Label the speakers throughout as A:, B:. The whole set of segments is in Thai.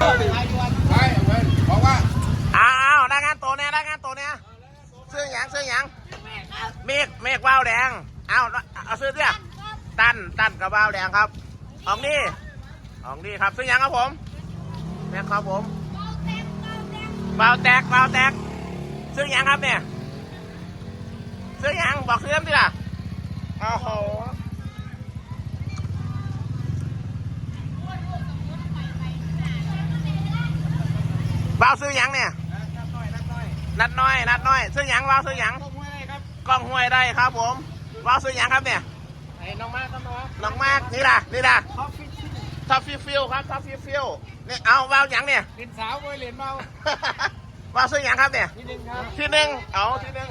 A: อาไว้บอกว่า
B: อ้าวรายงานตัวเนี่ยรายงานตัวเนี่ยซื้อหยังซื้อหยังเมฆเมฆว่าวแดงเอาเอาซื้อเนี่ยตั้นตั้นกับว่าวแดงครับของนี่ของนี่ครับซื้อหยังครับผมแม่ครับผมว่าวแตกว่าวแตกซื้อหยังครับเนี่ยซื้อหยังบอกซื้อนดิล่ะอ้โห ว่าวซื้อหยังเนี่ย
A: นัดน้อยนัดน้อย
B: นัดน้อย นัดน้อย ซื้อหยังว่าวซื้อหยัง
A: ต้องห้วยอะไรครับ
B: กล้องห้วยได้ครับผมว่าวซื้อหยังครับเนี่ย
A: ไอ้น้องมากครับน้อง
B: น้องมากนี่ล่ะนี่ล่ะ
A: ท็อปฟิช
B: ท็อฟฟิฟิลครับท็อฟฟิฟิลนี่เอาว่าวหยังเนี่ย
A: ลินสาวมวยเหรียญเมา
B: ว่าวซื้อหยังครับเนี่ย
A: ทีหนึ่งครับ
B: ที่หนึ่งเอาที่หนึ่ง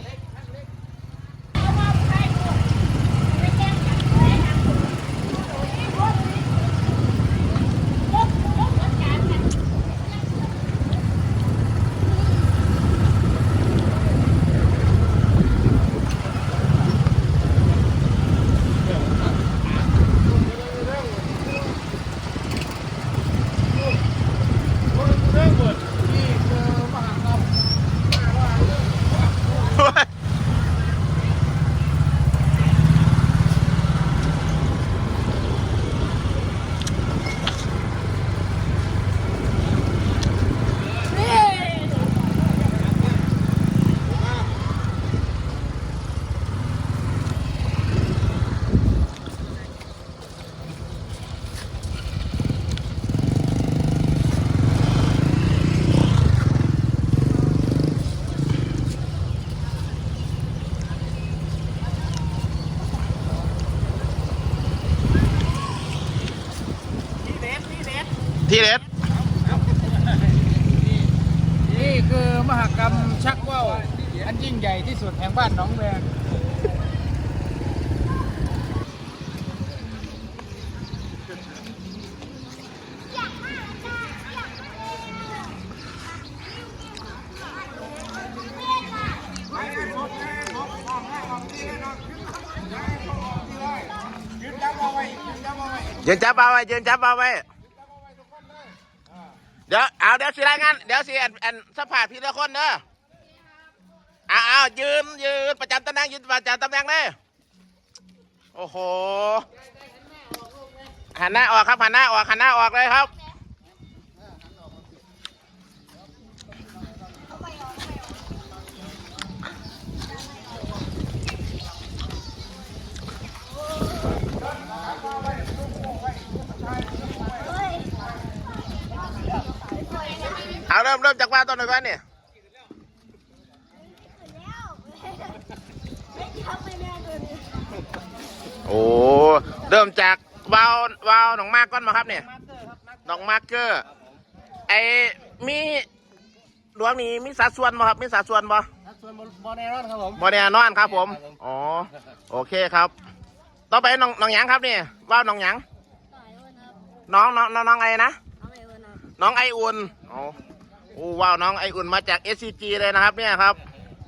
B: ที่เด็ด
A: นี่คือมหกรรมชักว่าวอันยิ่งใหญ่ที่สุดแห่งบ้านหนองแวง
B: ยืนจับเอาไว้ยืนจับเอาไว้ เดี๋ยวเอาเดี๋ยวสิรายงานเดี๋ยวสิอันอันสภาพพี่ละคนเด้อเอาเอายืนยืนประจำตำแหน่งยืนประจำตำแหน่งเลยโอ้โหหันหน้าออกครับหันหน้าออกหันหน้าออกเลยครับ เอาเริ่มเริ่มจากว่าต้นหน่อยก่อนนี่โอ้เริ่มจากวาววาวหนองมากก้อนมาครับเนี่ยหนองมาร์เกอร์ไอมีดวงนี้มีสัดส่วนบ่ครับมีสัดส่วนบ่
A: ส่วนบอลแนรอนครับผม
B: บ่แน่นอนครับผมอ๋อโอเคครับ ต่อไปน้องน้องหยังครับนี่ว่าวน้องหยังน้องน้องน้องน้องไอนะน้องไออุ่นโอ้ โอ้ว้าวน้องไออุ่นมาจาก SCG เลยนะครับเนี่ยครับ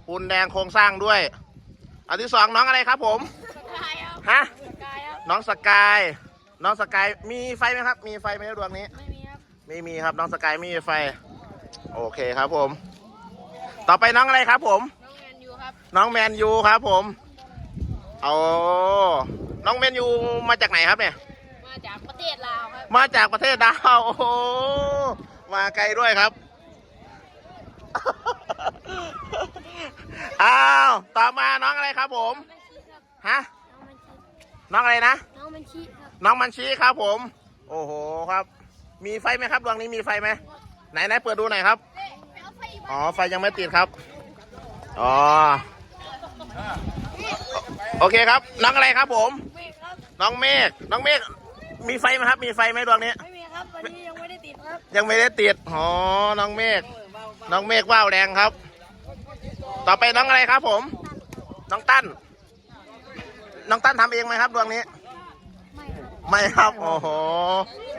B: ปูนแดงโครงสร้างด้วย อันที่สองน้องอะไรครับผมฮะน้องสกาย น้องสกายมีไฟไหมครับ มีไฟไหมดวงนี้ ไม่มีครับน้องสกายไม่มีไฟ โอเคครับผม ต่อไปน้องอะไรครับผม น้องแมนยูครับผมเอาน้องแมนยูมาจากไหนครับเนี่ย
C: มาจากประเทศลาวครับ
B: มาจากประเทศดาว โอ้โหมาไกลด้วยครับ อ้าว ต่อมาน้องอะไรครับผมฮะ น้องอะไรนะ
C: น้องมันชี้ครับ
B: น้องมันชี้ครับผม โอ้โหครับ มีไฟไหมครับดวงนี้มีไฟไหมไหนไหนเปิดดูหน่อยครับ อ๋อ ไฟยังไม่ติดครับ อ๋อ โอเคครับ น้องอะไรครับผม
C: ไม่ครับ
B: น้องเมฆ น้องเมฆ มีไฟไหมครับ มีไฟไหมดวงนี้
C: ไม่มีครับ วันนี้ยังไม่ได้ติดครับ
B: ยังไม่ได้ติด อ๋อ น้องเมฆ น้องเมฆว่าวแดงครับ ต่อไปน้องอะไรครับผม น้องตั้น น้องตั้นทำเองไหมครับดวงนี้
C: ไม่ครับ
B: ไม่ครับโอ้โห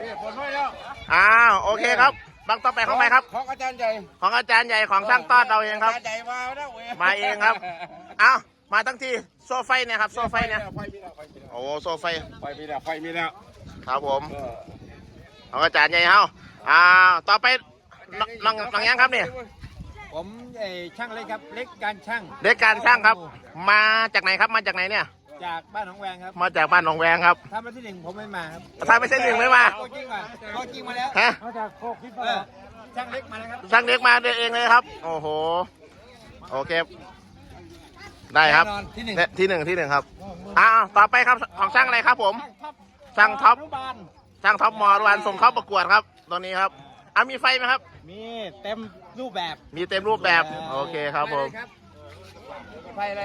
A: นี่ผลไม่แล้ว
B: อ้าวโอเคครับบังต่อไปของใครครับ
A: ของอาจารย์ใหญ่
B: ของอาจารย์ใหญ่ของช่างต้อนเราเองครับ
A: อาจารย์ใหญ่มาแล้วเว้ย
B: มาเองครับเอ้ามาทั้งทีโซไฟเนี่ยครับ โซไฟเนี่ย
A: ไฟมีแล้วไฟมีแล้ว
B: โอ้โซไฟ
A: ไฟมีแล้วไฟมีแล้ว
B: ครับผม
A: เออ
B: ของอาจารย์ใหญ่เฮาอ่าต่อไป น้องน้องน้องยังครับเนี่ย
A: ผมไอ้ช่างเล็กครับ เล็กการช่าง
B: เด็กการช่างครับ มาจากไหนครับมาจากไหนเนี่ย
A: จากบ้านหนองแวงครับ
B: มาจากบ้านหนองแวงครับ
A: ถ้ามาที่หนึ่งผมไม่มาครับ
B: ถ้าไม่ใช่หนึ่งไม่มา
A: โคกิ้งมาโคกิ้งมาแล้ว
B: ฮะ
A: มาจากโคกิ้งช่างเล็กมาแล้วครับ
B: ช่างเด็กมาเองเลยครับ โอ้โหโอเคได้ครับ
A: แน่นอนที่หนึ่ง
B: เนี่ยที่หนึ่งที่หนึ่งครับอ่าต่อไปครับของช่างอะไรครับผมช่างท็อป
A: นุบาล
B: ช่างท็อปมอรวันส่งเข้าประกวดครับตัวนี้ครับ อะมีไฟไหมครับ
A: มีเต็มรูปแบบ
B: มีเต็มรูปแบบโอเคครับผม
A: ไฟอะไร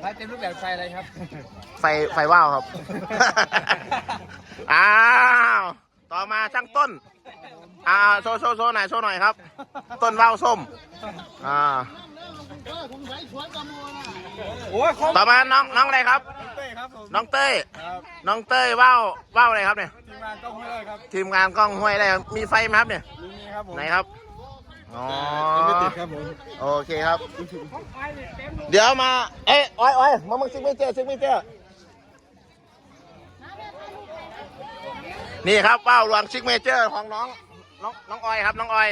A: ไฟเต็มรูปแบบไฟอะไรครับ
B: ไฟไฟว่าวครับ อ้าว ต่อมาช่างต้น อ่าโชว์โชว์โชว์หน่อยโชว์หน่อยครับ ต้นว่าวส้ม อ่า
A: โอ้ยครบ
B: ต่อมาน้องน้องอะไรครับ
A: เต้ครับผม
B: น้องเต้ย
A: ครับ
B: น้องเต้ยว่าวว่าวอะไรครับเนี่ย
A: ทีมงานต้องห้วยครับ
B: ทีมงานกล้องห้วยอะไรครับมีไฟไหมครับเนี่ย
A: มีนี่ครับผม
B: ไหนครับ อ๋อ
A: ไม่ติดครับผม
B: โอเคครับ เดี๋ยวมา เอ๊ะอ้อยอ้อยมามึงซิกไม่เจอซิกไม่เจอนี่ครับเป้าหลวงซิกเมเจอร์ของน้อง น้องน้องออยครับน้องออย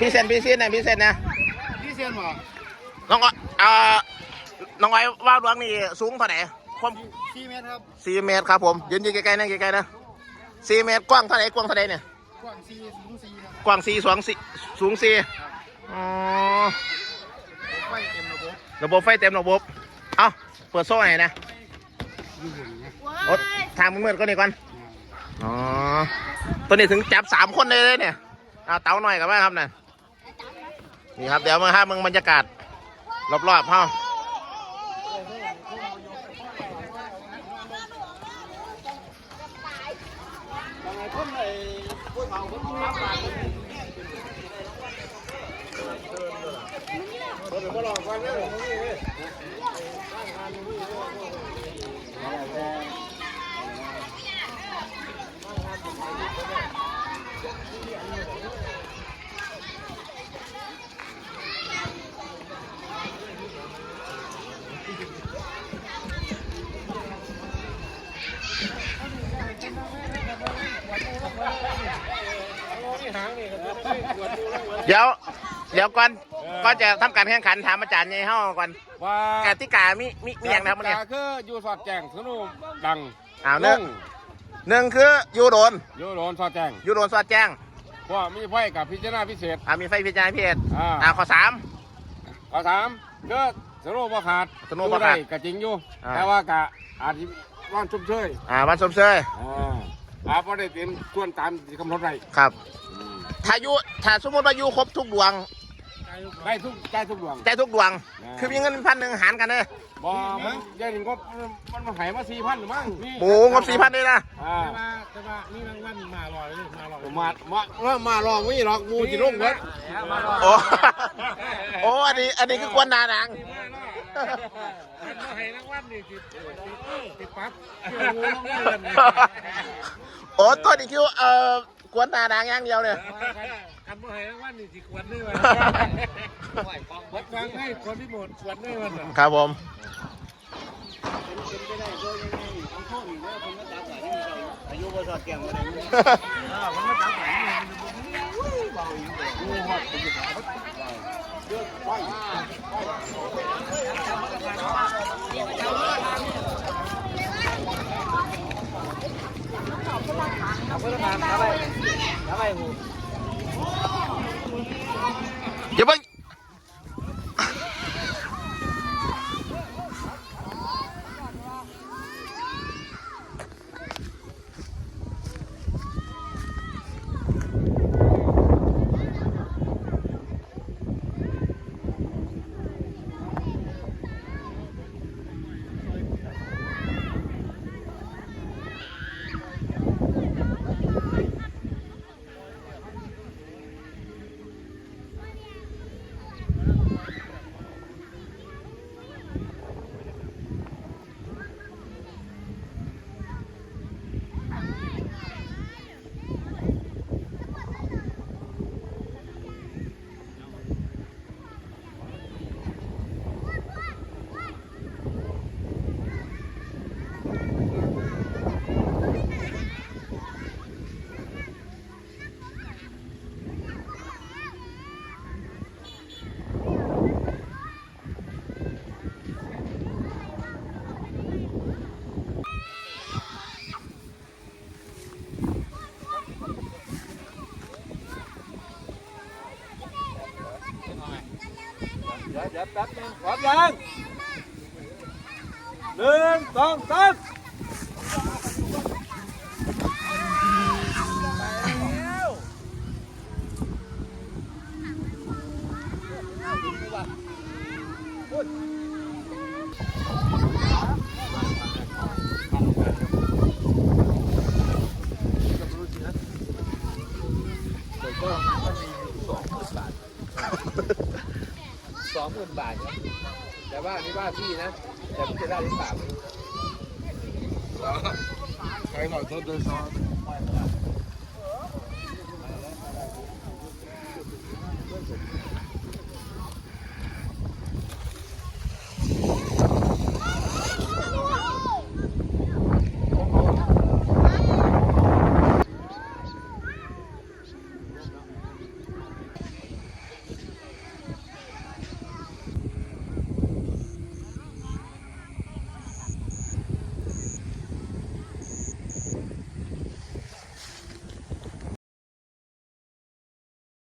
B: พี่เซนพี่เซนนะพี่เซนนะ
A: พี่เซียนหมอ
B: น้องออยเอ่อน้องออยว่าวหลวงนี่สูงเท่าไหร่ความ
A: สี่เมตรครับ
B: สี่เมตรครับผมยืนยืนใกล้ๆนะใกล้ๆนะสี่เมตรกว้างเท่าไหร่กว้างเท่าไหร่เนี่ย
A: กว้างสี่สูงสี่ครับ
B: กว้างสี่สองสี่สูงสี่อ๋อ
A: ไฟเต็มระบบ
B: ระบบไฟเต็มระบบเอ้าเปิดโซ่ไหนอยนะ โอ๊ยทางมืดๆก็นี่ก่อน อ๋อ ตัวนี้ถึงจับสามคนเลยเลยเนี่ย เอาเต๋าหน่อยกับแม่ครับเนี่ยนี่ครับเดี๋ยวมาครับมึงบรรยากาศ รอบๆเฮา เดี๋ยว เดี๋ยวก่อนก็จะทำการแข่งขันถามอาจารย์ในห้องก่อน
D: ว่าก
B: ติกามีมีมีอย่างนะครับเนี่ย
D: กติกาคืออยู่สอดแจ้งสนุกดัง
B: อ้าวหนึ่งหนึ่งคือยูโดน
D: อยู่โดนสอดแจ้ง
B: ยูโดนสอดแจ้ง
D: เพราะมีไฟกับพิจารณาพิเศษ
B: อ่ามีไฟพิจารณาพิเศษ
D: อ่า
B: อ่าข้อสาม
D: ข้อสามคือสนุกบ่ขาด
B: สนุกบ่ขาด
D: อยู่ไก็จริงอยู่
B: อ่า
D: แต่ว่ากะอาจจะว่างชุ่มเชย
B: อ่าวันสมเชย
D: อ่าอาพอได้เต็มส่วนตามที่กำหนดไว้
B: ครับ ถ้ายูถ้าสมมติว่ายูครบทุกดวง
D: ได้ทุกได้ทุกดวง
B: ได้ทุกดวง
D: อ่า
B: คือมีเงินพันหนึ่งหารกันเลย
D: บ่มันยายหนึ่งก็มันมาใหายมาสี่พันหรือมั้ง
B: โอ้โหงบสี่พันเลยนะ
D: อ่า
A: แต่ว่าแต่ว่ามีรางวัลมาลอยเลยมาลอย
D: มามาเริ่มมาลองวิ่งหรอกมูจิลงเบิด
A: มาลอย
B: โอ้โอ้อันนี้อันนี้คือกวนนาดัง
A: มาให้รางวัลนี่ติดติดปั๊บ
B: โอ้ตัวนี้คือเอ่อ กวนนาดังอย่างเดียวเลย
A: กันมาให้รางวัลนี่สิควรด้วยวันวัดฟังให้คนที่หมดควรด้วยวันน่ะ
B: ครับผมเดี๋ยวเพิ่ง
A: แป๊บนึงพร้อมยังหนึ่ง สองหมื่นบาทครับแต่ว่านี่ว่าพี่นะ แต่พี่จะได้หรือเปล่า
D: ใครหน่อยเธอเดินซ้อน